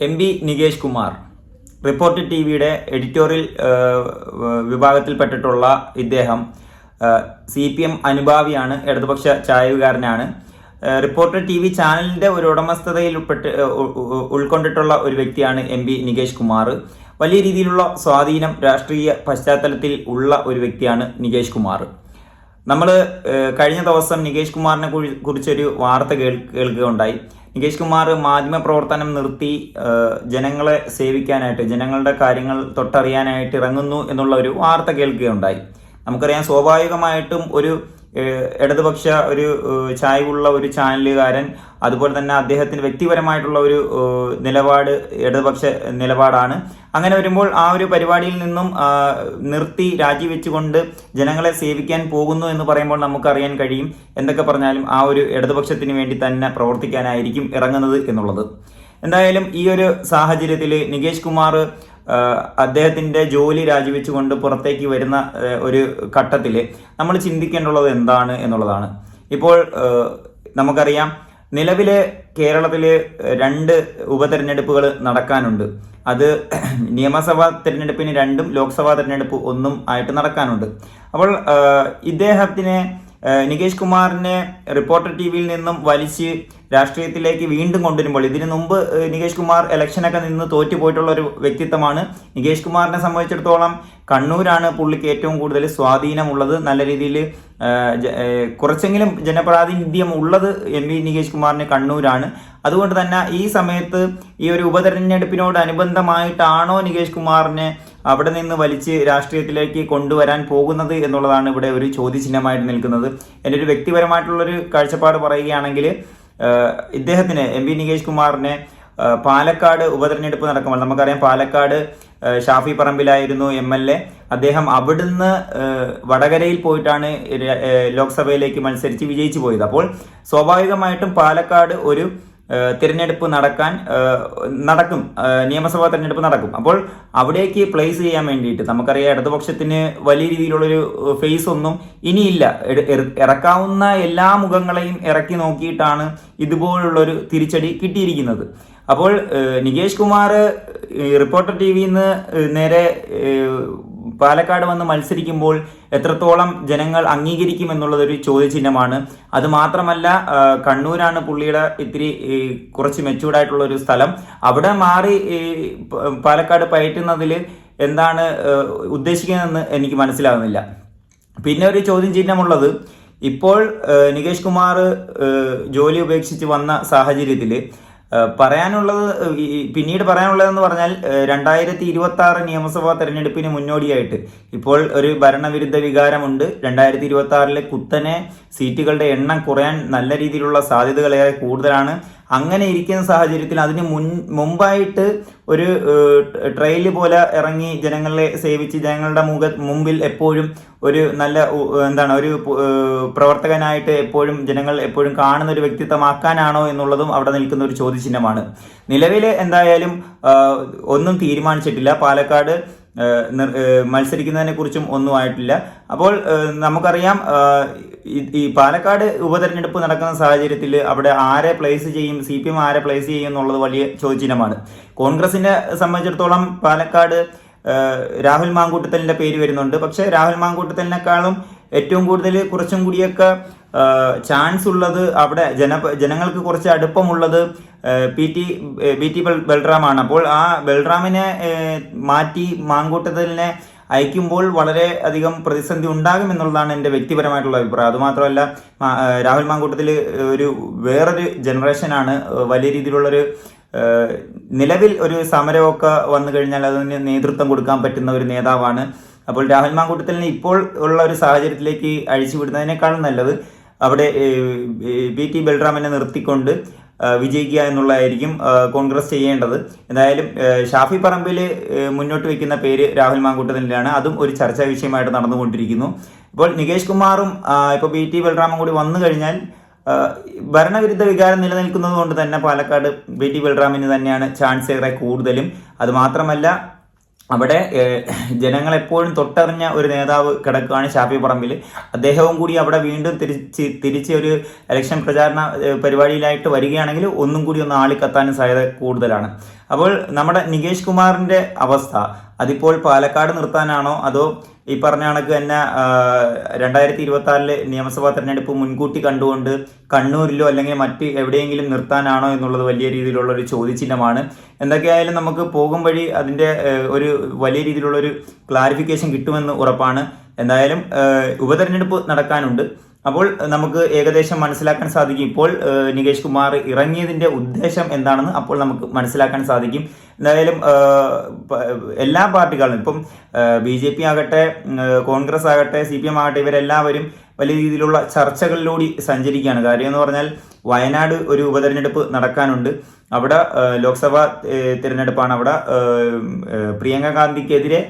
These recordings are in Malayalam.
M B Nikesh Kumar. Report T വിയുടെ എഡിറ്റോറിയൽ വിഭാഗത്തിൽപ്പെട്ടിട്ടുള്ള ഇദ്ദേഹം സി പി എം അനുഭാവിയാണ് ഇടതുപക്ഷ ചായവുകാരനാണ്. റിപ്പോർട്ടർ ടി വി ചാനലിന്റെ ഒരു ഉടമസ്ഥതയിൽ ഉൾപ്പെട്ട് ഉൾക്കൊണ്ടിട്ടുള്ള ഒരു വ്യക്തിയാണ് എം പി നികേഷ് കുമാർ. വലിയ രീതിയിലുള്ള സ്വാധീനം രാഷ്ട്രീയ പശ്ചാത്തലത്തിൽ ഉള്ള ഒരു വ്യക്തിയാണ് നികേഷ് കുമാർ. നമ്മൾ കഴിഞ്ഞ ദിവസം നികേഷ് കുമാറിനെ കുറി- കുറിച്ചൊരു വാർത്ത കേൾ കേൾക്കുകയുണ്ടായി. നികേഷ് കുമാർ മാധ്യമ പ്രവർത്തനം നിർത്തി ജനങ്ങളെ സേവിക്കാനായിട്ട് ജനങ്ങളുടെ കാര്യങ്ങൾ തൊട്ടറിയാനായിട്ട് ഇറങ്ങുന്നു എന്നുള്ള ഒരു വാർത്ത കേൾക്കുകയുണ്ടായി. നമുക്കറിയാം സ്വാഭാവികമായിട്ടും ഒരു ഇടതുപക്ഷ ഒരു ചായ്വുള്ള ഒരു ചാനലുകാരൻ അതുപോലെ തന്നെ അദ്ദേഹത്തിന് വ്യക്തിപരമായിട്ടുള്ള ഒരു നിലപാട് ഇടതുപക്ഷ നിലപാടാണ്. അങ്ങനെ വരുമ്പോൾ ആ ഒരു പരിപാടിയിൽ നിന്നും നിർത്തി രാജിവെച്ചുകൊണ്ട് ജനങ്ങളെ സേവിക്കാൻ പോകുന്നു എന്ന് പറയുമ്പോൾ നമുക്കറിയാൻ കഴിയും എന്തൊക്കെ പറഞ്ഞാലും ആ ഒരു ഇടതുപക്ഷത്തിന് വേണ്ടി തന്നെ പ്രവർത്തിക്കാനായിരിക്കും ഇറങ്ങുന്നത് എന്നുള്ളത്. എന്തായാലും ഈ ഒരു സാഹചര്യത്തിൽ നികേഷ് കുമാർ ആ, അദ്ദേഹത്തിന്റെ ജോലി രാജിവെച്ചുകൊണ്ട് പുറത്തേക്ക് വരുന്ന ഒരു ഘട്ടത്തിൽ നമ്മൾ ചിന്തിക്കേണ്ടുള്ളത് എന്താണ് എന്നുള്ളതാണ്. ഇപ്പോൾ നമുക്കറിയാം നിലവിലെ കേരളത്തിൽ രണ്ട് ഉപതെരഞ്ഞെടുപ്പുകൾ നടക്കാനുണ്ട്. അത് നിയമസഭാ തെരഞ്ഞെടുപ്പിന് രണ്ടും ലോക്സഭാ തെരഞ്ഞെടുപ്പ് ഒന്നും ആയിട്ട് നടക്കാനുണ്ട്. അപ്പോൾ ഇദ്ദേഹത്തിന് നികേഷ് കുമാറിനെ റിപ്പോർട്ടർ ടി വിയിൽ നിന്നും വലിച്ച് രാഷ്ട്രീയത്തിലേക്ക് വീണ്ടും കൊണ്ടുവരുമ്പോൾ ഇതിനു മുമ്പ് നികേഷ് കുമാർ ഇലക്ഷനൊക്കെ നിന്ന് തോറ്റു പോയിട്ടുള്ള ഒരു വ്യക്തിത്വമാണ് നികേഷ് കുമാറിനെ സംബന്ധിച്ചിടത്തോളം കണ്ണൂരാണ് പുള്ളിക്ക് ഏറ്റവും കൂടുതൽ സ്വാധീനമുള്ളത്. നല്ല രീതിയിൽ കുറച്ചെങ്കിലും ജനപ്രാതിനിധ്യം ഉള്ളത് എം വി നികേഷ് കുമാറിന് കണ്ണൂരാണ്. അതുകൊണ്ട് തന്നെ ഈ സമയത്ത് ഈ ഒരു ഉപതെരഞ്ഞെടുപ്പിനോട് അനുബന്ധമായിട്ടാണോ നികേഷ് കുമാറിനെ അവിടെ നിന്ന് വലിച്ച് രാഷ്ട്രീയത്തിലേക്ക് കൊണ്ടുവരാൻ പോകുന്നത് എന്നുള്ളതാണ് ഇവിടെ ഒരു ചോദ്യചിഹ്നമായിട്ട് നിൽക്കുന്നത്. എന്റെ ഒരു വ്യക്തിപരമായിട്ടുള്ളൊരു കാഴ്ചപ്പാട് പറയുകയാണെങ്കിൽ ഇദ്ദേഹത്തിന് എം പി നികേഷ് കുമാറിനെ പാലക്കാട് ഉപതെരഞ്ഞെടുപ്പ് നടക്കുമ്പോൾ നമുക്കറിയാം പാലക്കാട് ഷാഫി പറമ്പിലായിരുന്നു എം എൽ എ. അദ്ദേഹം അവിടുന്ന് വടകരയിൽ പോയിട്ടാണ് ലോക്സഭയിലേക്ക് മത്സരിച്ച് വിജയിച്ചു പോയത്. അപ്പോൾ സ്വാഭാവികമായിട്ടും പാലക്കാട് ഒരു തിരഞ്ഞെടുപ്പ് നടക്കാൻ നടക്കും. നിയമസഭാ തിരഞ്ഞെടുപ്പ് നടക്കും. അപ്പോൾ അവിടേക്ക് പ്ലേസ് ചെയ്യാൻ വേണ്ടിയിട്ട് നമുക്കറിയാം ഇടതുപക്ഷത്തിന് വലിയ രീതിയിലുള്ളൊരു ഫേസ് ഒന്നും ഇനിയില്ല. ഇറക്കാവുന്ന എല്ലാ മുഖങ്ങളെയും ഇറക്കി നോക്കിയിട്ടാണ് ഇതുപോലുള്ളൊരു തിരിച്ചടി കിട്ടിയിരിക്കുന്നത്. അപ്പോൾ നികേഷ് കുമാർ റിപ്പോർട്ടർ ടി വിയിൽ നിന്ന് നേരെ പാലക്കാട് വന്ന് മത്സരിക്കുമ്പോൾ എത്രത്തോളം ജനങ്ങൾ അംഗീകരിക്കും എന്നുള്ളതൊരു ചോദ്യചിഹ്നമാണ്. അത് മാത്രമല്ല കണ്ണൂരാണ് പുള്ളിയുടെ ഇത്തിരി കുറച്ച് മെച്ചൂർഡായിട്ടുള്ള ഒരു സ്ഥലം. അവിടെ മാറി പാലക്കാട് പയറ്റുന്നതിൽ എന്താണ് ഉദ്ദേശിക്കുന്നതെന്ന് എനിക്ക് മനസ്സിലാകുന്നില്ല പിന്നെ ഒരു ചോദ്യം ചിഹ്നമുള്ളത് ഇപ്പോൾ നികേഷ് കുമാർ ജോലി ഉപേക്ഷിച്ച് വന്ന സാഹചര്യത്തിൽ പറയാനുള്ളത് പിന്നീട് പറയാനുള്ളതെന്ന് പറഞ്ഞാൽ രണ്ടായിരത്തി ഇരുപത്തി ആറ് നിയമസഭാ തെരഞ്ഞെടുപ്പിന് മുന്നോടിയായിട്ട് ഇപ്പോൾ ഒരു ഭരണവിരുദ്ധ വികാരമുണ്ട്. രണ്ടായിരത്തി ഇരുപത്തി ആറിലെ കുത്തനെ സീറ്റുകളുടെ എണ്ണം കുറയാൻ നല്ല രീതിയിലുള്ള സാധ്യതകളേറെ കൂടുതലാണ്. അങ്ങനെ ഇരിക്കുന്ന സാഹചര്യത്തിൽ അതിന് മുൻ മുമ്പായിട്ട് ഒരു ട്രെയിൽ പോലെ ഇറങ്ങി ജനങ്ങളെ സേവിച്ച് ജനങ്ങളുടെ മുഖ മുമ്പിൽ എപ്പോഴും ഒരു നല്ല എന്താണ് ഒരു പ്രവർത്തകനായിട്ട് എപ്പോഴും ജനങ്ങൾ എപ്പോഴും കാണുന്ന ഒരു വ്യക്തിത്വമാക്കാനാണോ എന്നുള്ളതും അവിടെ നിൽക്കുന്ന ഒരു ചോദ്യചിഹ്നമാണ്. നിലവിൽ എന്തായാലും ഒന്നും തീരുമാനിച്ചിട്ടില്ല. പാലക്കാട് മത്സരിക്കുന്നതിനെ കുറിച്ചും ഒന്നും ആയിട്ടില്ല. അപ്പോൾ നമുക്കറിയാം ഈ- പാലക്കാട് ഉപതെരഞ്ഞെടുപ്പ് നടക്കുന്ന സാഹചര്യത്തിൽ അവിടെ ആരെ പ്ലേസ് ചെയ്യും സി പി എം ആരെ പ്ലേസ് ചെയ്യും എന്നുള്ളത് വലിയ ചോദ്യചിഹ്നമാണ്. കോൺഗ്രസിനെ സംബന്ധിച്ചിടത്തോളം പാലക്കാട് രാഹുൽ മാങ്കൂട്ടത്തലിന്റെ പേര് വരുന്നുണ്ട്. പക്ഷേ രാഹുൽ മാങ്കൂട്ടത്തലിനേക്കാളും ഏറ്റവും കൂടുതൽ കുറച്ചും കൂടിയൊക്കെ ചാൻസ് ഉള്ളത് അവിടെ ജന ജനങ്ങൾക്ക് കുറച്ച് അടുപ്പമുള്ളത് പി ടി ബി ടി ബൽ- ബൽറാമാണ്. അപ്പോൾ ആ ബൽറാമിനെ മാറ്റി മാങ്കൂട്ടത്തലിനെ അയക്കുമ്പോൾ വളരെ അധികം പ്രതിസന്ധി ഉണ്ടാകും എന്നുള്ളതാണ് എന്റെ വ്യക്തിപരമായിട്ടുള്ള അഭിപ്രായം. അതുമാത്രമല്ല രാഹുൽ മാങ്കൂട്ടത്തിൽ ഒരു വേറൊരു ജനറേഷനാണ് വലിയ രീതിയിലുള്ളൊരു നിലവിൽ ഒരു സമരമൊക്കെ വന്നു കഴിഞ്ഞാൽ അതിന് നേതൃത്വം കൊടുക്കാൻ പറ്റുന്ന ഒരു നേതാവാണ്. അപ്പോൾ രാഹുൽ മാങ്കൂട്ടത്തിലിനെ ഇപ്പോൾ ഉള്ള ഒരു സാഹചര്യത്തിലേക്ക് അഴിച്ചുവിടുന്നതിനേക്കാളും നല്ലത് അവിടെ ബി ടി ബൽറാമിനെ നിർത്തിക്കൊണ്ട് വിജയിക്കുക എന്നുള്ളതായിരിക്കും കോൺഗ്രസ് ചെയ്യേണ്ടത്. എന്തായാലും ഷാഫി പറമ്പിൽ മുന്നോട്ട് വയ്ക്കുന്ന പേര് രാഹുൽ മാങ്കൂട്ടത്തിലാണ് അതും ഒരു ചർച്ചാ വിഷയമായിട്ട് നടന്നുകൊണ്ടിരിക്കുന്നു. ഇപ്പോൾ നികേഷ് കുമാറും ഇപ്പോൾ ബി ടി ബൽറാമും കൂടി വന്നു കഴിഞ്ഞാൽ ഭരണവിരുദ്ധ വികാരം നിലനിൽക്കുന്നത് കൊണ്ട് തന്നെ പാലക്കാട് ബി ടി ബൽറാമിന് തന്നെയാണ് ചാൻസ് ഏറെ കൂടുതലും. അതുമാത്രമല്ല അവിടെ ജനങ്ങൾ എപ്പോഴും തൊട്ടറിഞ്ഞ ഒരു നേതാവ് കിടക്കുകയാണ് ഷാഫി പറമ്പിൽ. അദ്ദേഹവും കൂടി അവിടെ വീണ്ടും തിരിച്ച് തിരിച്ച് ഒരു ഇലക്ഷൻ പ്രചാരണ പരിപാടിയിലായിട്ട് വരികയാണെങ്കിൽ ഒന്നും കൂടി ഒന്ന് ആളിക്കത്താനും സാധ്യത കൂടുതലാണ്. അപ്പോൾ നമ്മുടെ നികേഷ് കുമാറിന്റെ അവസ്ഥ അതിപ്പോൾ പാലക്കാട് നിർത്താനാണോ അതോ ഈ പറഞ്ഞ കണക്ക് തന്നെ രണ്ടായിരത്തി ഇരുപത്തി ആറിലെ നിയമസഭാ തെരഞ്ഞെടുപ്പ് മുൻകൂട്ടി കണ്ടുകൊണ്ട് കണ്ണൂരിലോ അല്ലെങ്കിൽ മറ്റ് എവിടെയെങ്കിലും നിർത്താനാണോ എന്നുള്ളത് വലിയ രീതിയിലുള്ള ഒരു ചോദ്യചിഹ്നമാണ്. എന്തൊക്കെയായാലും നമുക്ക് പോകും വഴി അതിന്റെ ഒരു വലിയ രീതിയിലുള്ള ഒരു ക്ലാരിഫിക്കേഷൻ കിട്ടുമെന്ന് ഉറപ്പാണ്. എന്തായാലും ഉപതെരഞ്ഞെടുപ്പ് നടക്കാനുണ്ട്. അപ്പോൾ നമുക്ക് ഏകദേശം മനസ്സിലാക്കാൻ സാധിക്കും ഇപ്പോൾ നികേഷ് കുമാർ ഇറങ്ങിയതിന്റെ ഉദ്ദേശം എന്താണെന്ന് അപ്പോൾ നമുക്ക് മനസ്സിലാക്കാൻ സാധിക്കും. എന്തായാലും എല്ലാ പാർട്ടികളും ഇപ്പം ബി ജെ പി ആകട്ടെ കോൺഗ്രസ് ആകട്ടെ സി പി എം ആകട്ടെ ഇവരെല്ലാവരും വലിയ രീതിയിലുള്ള ചർച്ചകളിലൂടെ സഞ്ചരിക്കുകയാണ്. കാര്യം എന്ന് പറഞ്ഞാൽ വയനാട് ഒരു ഉപതെരഞ്ഞെടുപ്പ് നടക്കാനുണ്ട്. അവിടെ ലോക്സഭാ തിരഞ്ഞെടുപ്പാണ്. അവിടെ പ്രിയങ്ക ഗാന്ധിക്കെതിരെ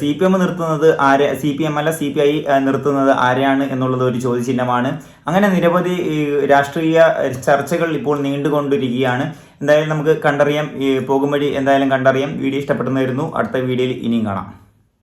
സി പി എം നിർത്തുന്നത് ആരെ സി പി എം അല്ല സി പി ഐ നിർത്തുന്നത് ആരെയാണ് എന്നുള്ളത് ഒരു ചോദ്യചിഹ്നമാണ്. അങ്ങനെ നിരവധി രാഷ്ട്രീയ ചർച്ചകൾ ഇപ്പോൾ നീണ്ടുകൊണ്ടിരിക്കുകയാണ്. എന്തായാലും നമുക്ക് കണ്ടറിയാം പോകും വഴി എന്തായാലും കണ്ടറിയാം. വീഡിയോ ഇഷ്ടപ്പെടുന്നതായിരുന്നു അടുത്ത വീഡിയോയിൽ ഇനിയും കാണാം.